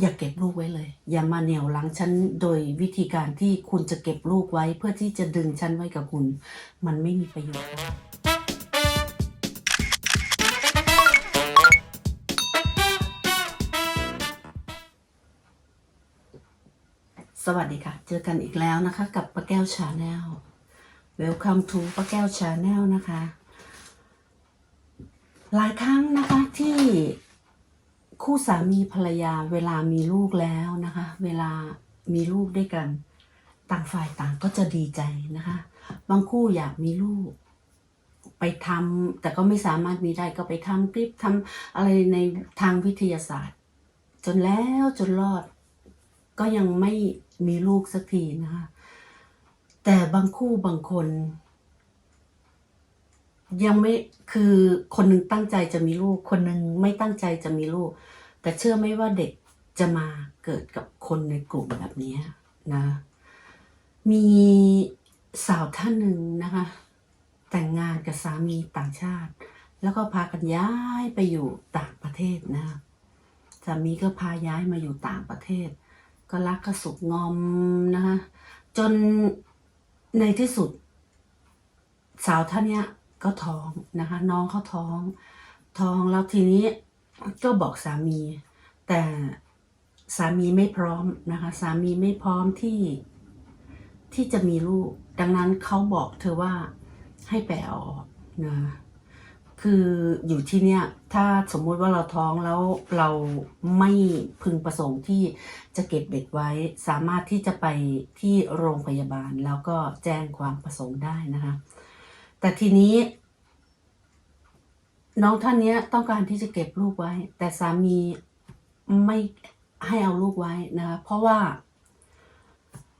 อย่าเก็บลูกไว้เลย อย่ามาเหนี่ยวหลังฉันโดยวิธีการที่คุณจะเก็บลูกไว้ เพื่อที่จะดึงฉันไว้กับคุณ มันไม่มีประโยชน์สวัสดีค่ะ เจอกันอีกแล้วนะคะ กับป้าแก้วชาแนล Welcome to ป้าแก้วชาแนลนะคะ หลายครั้งนะคะที่ คู่สามีภรรยาเวลามีลูกแล้วนะคะ เวลามีลูกด้วยกัน ต่างฝ่ายต่างก็จะดีใจนะคะ บางคู่อยากมีลูก ไปทำแต่ก็ไม่สามารถมีได้ก็ไปทำคลิปทำอะไรในทางวิทยาศาสตร์ จนแล้วจนรอด ก็ยังไม่มีลูกสักทีนะคะ แต่บางคู่บางคน ยังไม่คือคนหนึ่งตั้งใจจะมีลูก คนหนึ่งไม่ตั้งใจจะมีลูก แต่เชื่อไหมว่าเด็กจะมาเกิดกับคนในกลุ่มแบบนี้นะ มีสาวท่านหนึ่งนะคะ แต่งงานกับสามีต่างชาติ แล้วก็พากันย้ายไปอยู่ต่างประเทศนะคะสามีก็พาย้ายมาอยู่ต่างประเทศ ก็รักก็สุขงอมนะคะจนในที่สุด สาวท่านเนี้ย ก็ท้องนะคะ น้องเขาท้อง ท้องแล้วทีนี้ก็บอกสามี แต่สามีไม่พร้อมนะคะ สามีไม่พร้อมที่ที่จะมีลูก ดังนั้นเขาบอกเธอว่าให้แปลออกนะคืออยู่ที่เนี่ยถ้าสมมุติว่าเราท้องแล้วเราไม่พึงประสงค์ที่จะเก็บเด็กไว้ สามารถที่จะไปที่โรงพยาบาลแล้วก็แจ้งความประสงค์ได้นะคะ แต่ทีนี้ น้องท่านนี้ต้องการที่จะเก็บลูกไว้ แต่สามีไม่ให้เอาลูกไว้นะคะเพราะว่า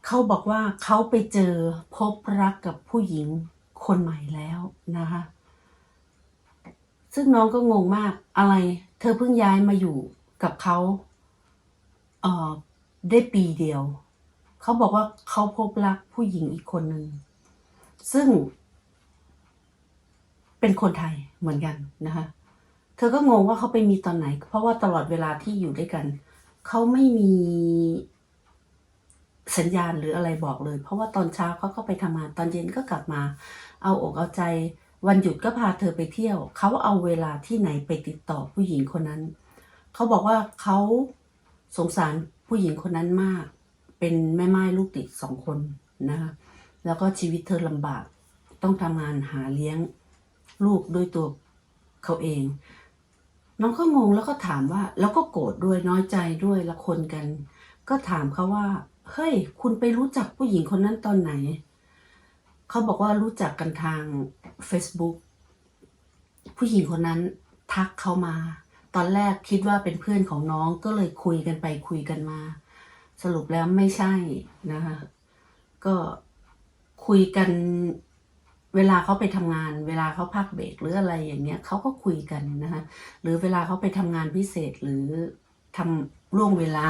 เขาบอกว่าเขาไปเจอพบรักกับผู้หญิงคนใหม่แล้วนะคะ ซึ่งน้องก็งงมากอะไร เธอเพิ่งย้ายมาอยู่กับเขาเออได้ปีเดียว เขาบอกว่าเขาพบรักผู้หญิงอีกคนหนึ่งซึ่ง เป็นคนไทยเหมือนกันนะคะ เธอก็งงว่าเขาไปมีตอนไหน เพราะว่าตลอดเวลาที่อยู่ด้วยกัน เขาไม่มีสัญญาณหรืออะไรบอกเลย เพราะว่าตอนเช้าเขาก็ไปทำงานตอนเย็นก็กลับมา เอาอกเอาใจ วันหยุดก็พาเธอไปเที่ยว เขาเอาเวลาที่ไหนไปติดต่อผู้หญิงคนนั้น เขาบอกว่าเขาสงสารผู้หญิงคนนั้นมาก เป็นแม่ไม้ลูกติดสองคนนะคะแล้วก็ชีวิตเธอลำบาก ต้องทำงานหาเลี้ยง ลูกด้วยตัวเขาเอง น้องก็งงแล้วก็ถามว่า แล้วก็โกรธด้วยน้อยใจด้วยละคนกัน ก็ถามเขาว่า เฮ้ย คุณไปรู้จักผู้หญิงคนนั้นตอนไหน เขาบอกว่ารู้จักกันทาง Facebook ผู้หญิงคนนั้นทักเขามา ตอนแรกคิดว่าเป็นเพื่อนของน้องก็เลยคุยกันไปคุยกันมา สรุปแล้วไม่ใช่นะคะก็คุยกัน เวลาเขาไปทำงาน เวลาเขาพักเบรกหรืออะไรอย่างเงี้ยเขาก็คุยกันนะคะหรือเวลาเขาไปทำงานพิเศษหรือทำล่วงเวลา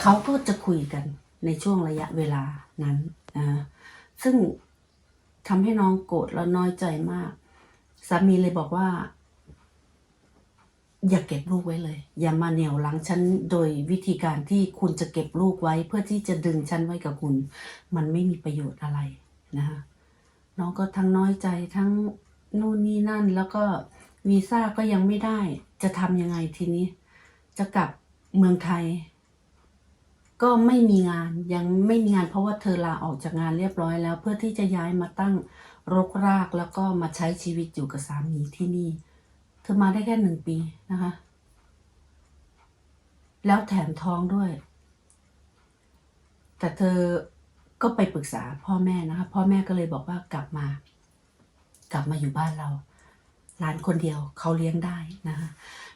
เขาก็จะคุยกันในช่วงระยะเวลานั้นนะซึ่งทำให้น้องโกรธและน้อยใจมากสามีเลยบอกว่า อย่าเก็บลูกไว้เลย อย่ามาเหนี่ยวหลังฉันโดยวิธีการที่คุณจะเก็บลูกไว้ เพื่อที่จะดึงฉันไว้กับคุณ มันไม่มีประโยชน์อะไรนะคะ น้องก็ทั้งน้อยใจทั้งนู่นนี่นั่น แล้วก็วีซ่าก็ยังไม่ได้ จะทำยังไงทีนี้ จะกลับเมืองไทย ก็ไม่มีงานยังไม่มีงานเพราะว่าเธอลาออกจากงานเรียบร้อยแล้ว เพื่อที่จะย้ายมาตั้งรกรากแล้วก็มาใช้ชีวิตอยู่กับสามีที่นี่ เธอมาได้แค่หนึ่งปีนะคะ แล้วแถมท้องด้วย แต่เธอ ก็ไปปรึกษาพ่อแม่นะคะ พ่อแม่ก็เลยบอกว่ากลับมา กลับมาอยู่บ้านเราหลานคนเดียวเขาเลี้ยงได้นะคะ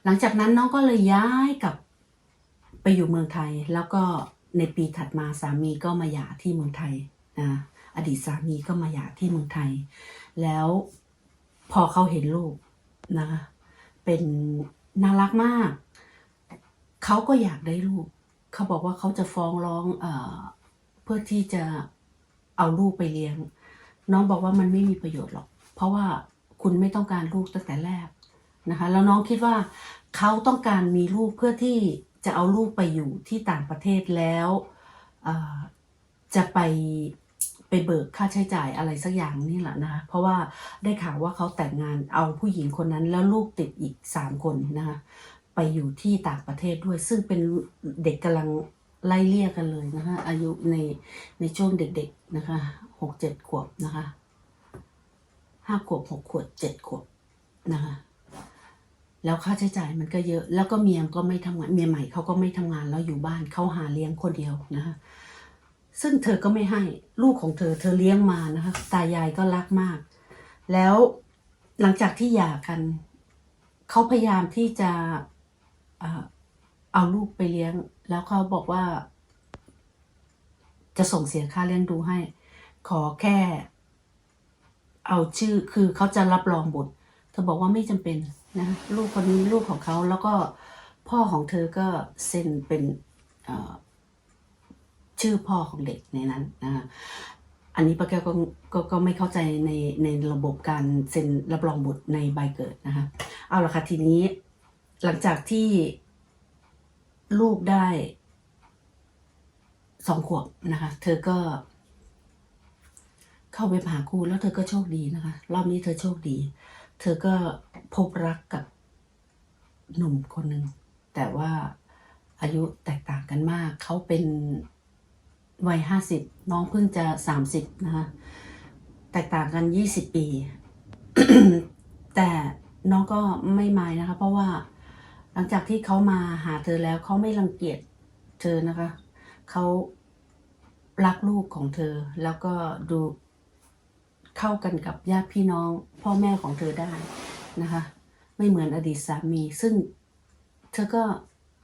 หลังจากนั้นน้องก็เลยย้ายกลับไปอยู่เมืองไทย แล้วก็ในปีถัดมาสามีก็มาหย่าที่เมืองไทยนะอดีตสามีก็มาหย่าที่เมืองไทย แล้วพอเขาเห็นลูกนะคะเป็นน่ารักมาก เขาก็อยากได้ลูก เขาบอกว่าเขาจะฟ้องร้องเอ่อ พื่อที่จะเอาลูกไปเลี้ยง น้องบอกว่ามันไม่มีประโยชน์หรอก เพราะว่าคุณไม่ต้องการลูกตั้งแต่แรกนะคะแล้วน้องคิดว่าเขาต้องการมีลูกเพื่อที่จะเอาลูกไปอยู่ที่ต่างประเทศแล้วจะไปไปเบิกค่าใช้จ่ายอะไรสักอย่างนี่แหละนะคะเพราะว่าได้ข่าวว่าเขาแต่งงานเอาผู้หญิงคนนั้นแล้วลูกติดอีกสามคนนะคะไปอยู่ที่ต่างประเทศด้วย ซึ่งเป็นเด็กกำลัง ไล่เลี่ยกันเลยนะคะอายุในในช่วงเด็กๆนะคะหกเจ็ดขวบนะคะห้าขวบหกขวบเจ็ดขวบนะคะแล้วค่าใช้จ่ายมันก็เยอะ แล้วก็เมียก็ไม่ทำงานเมียใหม่เขาก็ไม่ทำงานแล้วอยู่บ้านเขาหาเลี้ยงคนเดียวนะคะซึ่งเธอก็ไม่ให้ลูกของเธอ เธอเลี้ยงมานะคะตายายก็รักมาก แล้วหลังจากที่หย่ากัน เขาพยายามที่จะ เอาลูกไปเลี้ยง แล้วเขาบอกว่า จะส่งเสียค่าเลี้ยงดูให้ ขอแค่ เอาชื่อคือเขาจะรับรองบุตรเธอบอกว่าไม่จำเป็นนะลูกคนนี้ลูกของเขาแล้วก็พ่อของเธอก็เซ็นเป็นชื่อพ่อของเด็กในนั้นนะอันนี้ป้าแก้วก็ก็ก็ไม่เข้าใจในในระบบการเซ็นรับรองบุตรในใบเกิดนะคะเอาละค่ะทีนี้หลังจากที่ ลูกได้สองขวบนะคะ เธอก็ เข้าไปหาครูแล้วเธอก็โชคดีนะคะ รอบนี้เธอโชคดี เธอก็พบรักกับหนุ่มคนหนึ่งแต่ว่าอายุแตกต่างกันมาก เขาเป็นวัยห้าสิบน้องเพิ่งจะสามสิบนะคะแตกต่างกันยี่สิบปี แต่น้องก็ไม่ไมายนะคะ เพราะว่า หลังจากที่เขามาหาเธอแล้วเขาไม่รังเกียจเธอนะคะ เขารักลูกของเธอ แล้วก็ดูเข้ากันกับญาติพี่น้องพ่อแม่ของเธอได้นะคะ ไม่เหมือนอดีตสามี ซึ่งเธอก็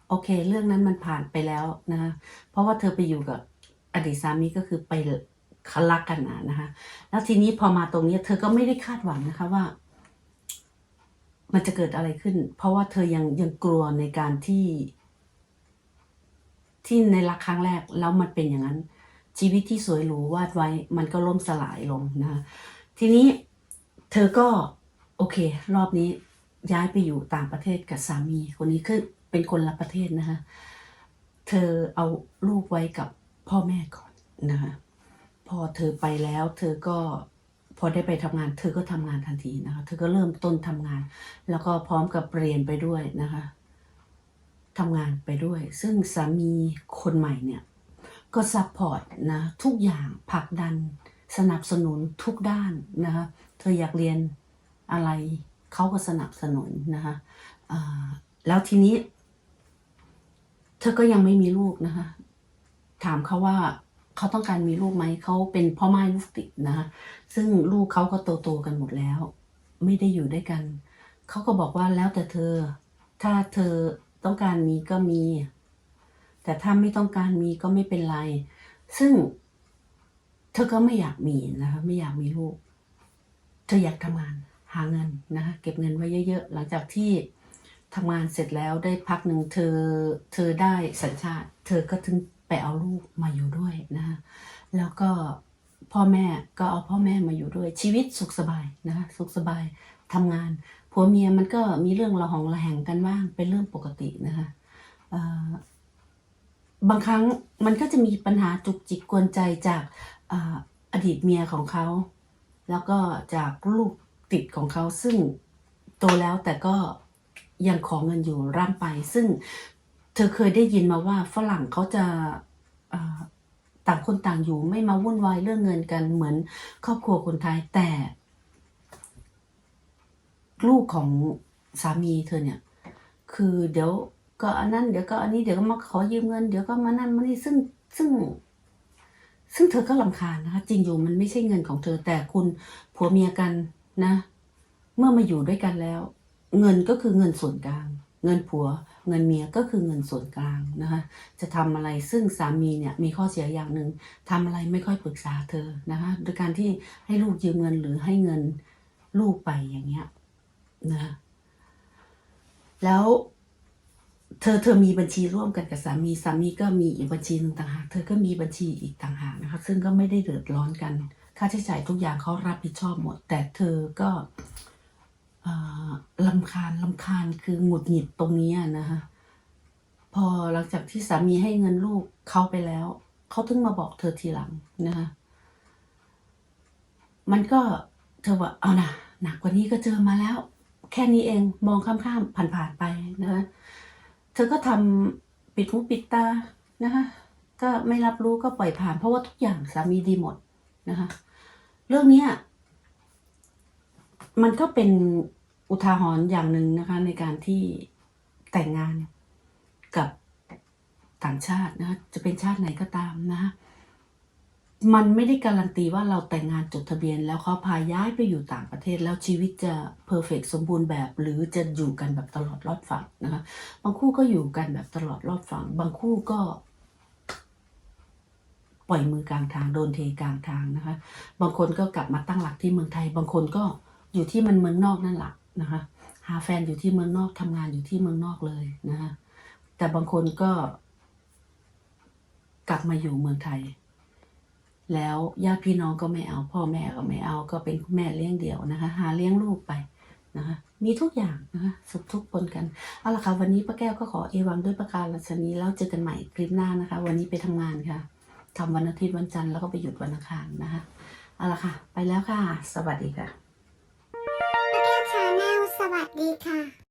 โอเค เรื่องนั้นมันผ่านไปแล้วนะคะเพราะว่าเธอไปอยู่กับอดีตสามีก็คือไปเขารักกันนะนะคะ แล้วทีนี้พอมาตรงนี้ เธอก็ไม่ได้คาดหวังนะคะว่า มันจะเกิดอะไรขึ้น เพราะว่าเธอยังยังกลัวในการที่ ที่ในรักครั้งแรกแล้วมันเป็นอย่างนั้น ชีวิตที่สวยหรูวาดไว้ มันก็ล่มสลายลงนะทีนี้เธอก็ โอเค รอบนี้ย้ายไปอยู่ต่างประเทศกับสามี คนนี้คือเป็นคนละประเทศนะคะเธอเอาลูกไว้กับพ่อแม่ก่อนนะคะพอเธอไปแล้ว เธอก็ พอได้ไปทำงาน เธอก็ทำงานทันทีนะคะ เธอก็เริ่มต้นทำงาน แล้วก็พร้อมกับเรียนไปด้วยนะคะทำงานไปด้วย ซึ่งสามีคนใหม่เนี่ยก็ซัพพอร์ตนะทุกอย่างผลักดัน สนับสนุนทุกด้านนะคะเธออยากเรียนอะไรเขาก็สนับสนุนนะคะแล้วทีนี้ เธอก็ยังไม่มีลูกนะคะ ถามเขาว่า เขาต้องการมีลูกไหมเขาเป็นพ่อไม้ลูกติดนะคะซึ่งลูกเขาก็โตๆกันหมดแล้ว ไม่ได้อยู่ด้วยกันเขาก็บอกว่าแล้วแต่เธอ ถ้าเธอต้องการมีก็มี แต่ถ้าไม่ต้องการมีก็ไม่เป็นไร ซึ่ง เธอก็ไม่อยากมีนะคะไม่อยากมีลูก เธออยากทำงานหาเงินนะคะเก็บเงินไว้เยอะ ๆ หลังจากที่ทำงานเสร็จแล้วได้พักหนึ่งเธอ เธอได้สัญชาติ เธอก็ถึง ไปเอาลูกมาอยู่ด้วยนะคะแล้วก็พ่อแม่ก็เอาพ่อแม่มาอยู่ด้วยชีวิตสุขสบายนะคะสุขสบายทำงานผัวเมียมันก็มีเรื่องระหองระแหงกันบ้างเป็นเรื่องปกตินะคะบางครั้งมันก็จะมีปัญหาจุกจิกกวนใจจากออดีตเมียของเขา แล้วก็จากลูกติดของเขาซึ่งโตแล้วแต่ก็ยังขอเงินอยู่ร่ำไป ซึ่งเธอเคยได้ยินมาว่าฝรั่งเขาจะ ต่างคนต่างอยู่ไม่มาวุ่นวายเรื่องเงินกันเหมือนครอบครัวคนไทยแต่ ลูกของสามีเธอเนี่ย คือเดี๋ยวก็อันนั้นเดี๋ยวก็อันนี้เดี๋ยวก็มาขอยืมเงินเดี๋ยวก็มานั่นมานี่ซึ่งซึ่ง ซึ่งเธอก็ลำคาญนะคะ จริงอยู่มันไม่ใช่เงินของเธอ แต่คุณผัวเมียกันนะ เมื่อมาอยู่ด้วยกันแล้ว เงินก็คือเงินส่วนกลาง เงินผัวเงินเมียก็คือเงินส่วนกลางนะคะ จะทำอะไรซึ่งสามีเนี่ยมีข้อเสียอย่างหนึ่งทำอะไรไม่ค่อยปรึกษาเธอนะคะโดยการที่ให้ลูกยืมเงินหรือให้เงินลูกไปอย่างเงี้ยนะแล้วเธอเธอมีบัญชีร่วมกันกับสามีสามีก็มีอีกบัญชีหนึ่งต่างหากเธอก็มีบัญชีอีกต่างหากนะคะ ซึ่งก็ไม่ได้เดือดร้อนกัน ค่าใช้จ่ายทุกอย่างเขารับผิดชอบหมด แต่เธอก็ ลำคาญลำคาญคือหงุดหงิดตรงนี้นะคะพอหลังจากที่สามีให้เงินลูกเขาไปแล้ว เขาถึงมาบอกเธอทีหลังนะคะมันก็เธอว่าเอานะหนักกว่านี้ก็เจอมาแล้ว แค่นี้เองมองข้ามๆผ่านๆไปนะคะเธอก็ทำปิดหูปิดตานะคะก็ไม่รับรู้ก็ปล่อยผ่าน เพราะว่าทุกอย่างสามีดีหมดนะคะ เรื่องเนี้ยมันก็เป็น อุทาหรณ์อย่างหนึ่งนะคะ ในการที่แต่งงานกับต่างชาตินะคะจะเป็นชาติไหนก็ตามนะคะมันไม่ได้การันตีว่าเราแต่งงานจดทะเบียน แล้วเขาพาย้ายไปอยู่ต่างประเทศ แล้วชีวิตจะเพอร์เฟกสมบูรณ์แบบ หรือจะอยู่กันแบบตลอดรอดฝั่งนะคะบางคู่ก็อยู่กันแบบตลอดรอดฝั่ง บางคู่ก็ ปล่อยมือกลางทางโดนเทกลางทางนะคะ บางคนก็กลับมาตั้งหลักที่เมืองไทย บางคนก็อยู่ที่มันเมืองนอกนั่นแหละ นะคะ หาแฟนอยู่ที่เมืองนอกทำงานอยู่ที่เมืองนอกเลยนะคะแต่บางคนก็กลับมาอยู่เมืองไทย แล้วญาติพี่น้องก็ไม่เอา พ่อแม่ก็ไม่เอา ก็เป็นคุณแม่เลี้ยงเดี่ยวนะคะ หาเลี้ยงลูกไปนะคะ มีทุกอย่างนะคะสุขทุกปนกัน เอาละค่ะ วันนี้ป้าแก้วก็ขอเอวังด้วยประการรัชนีแล้วเจอกันใหม่คลิปหน้านะคะ วันนี้ไปทำงานค่ะทำวันอาทิตย์วันจันทร์แล้วก็ไปหยุดวันอังคารนะคะ เอาละค่ะ ไปแล้วค่ะ สวัสดีค่ะ ป้า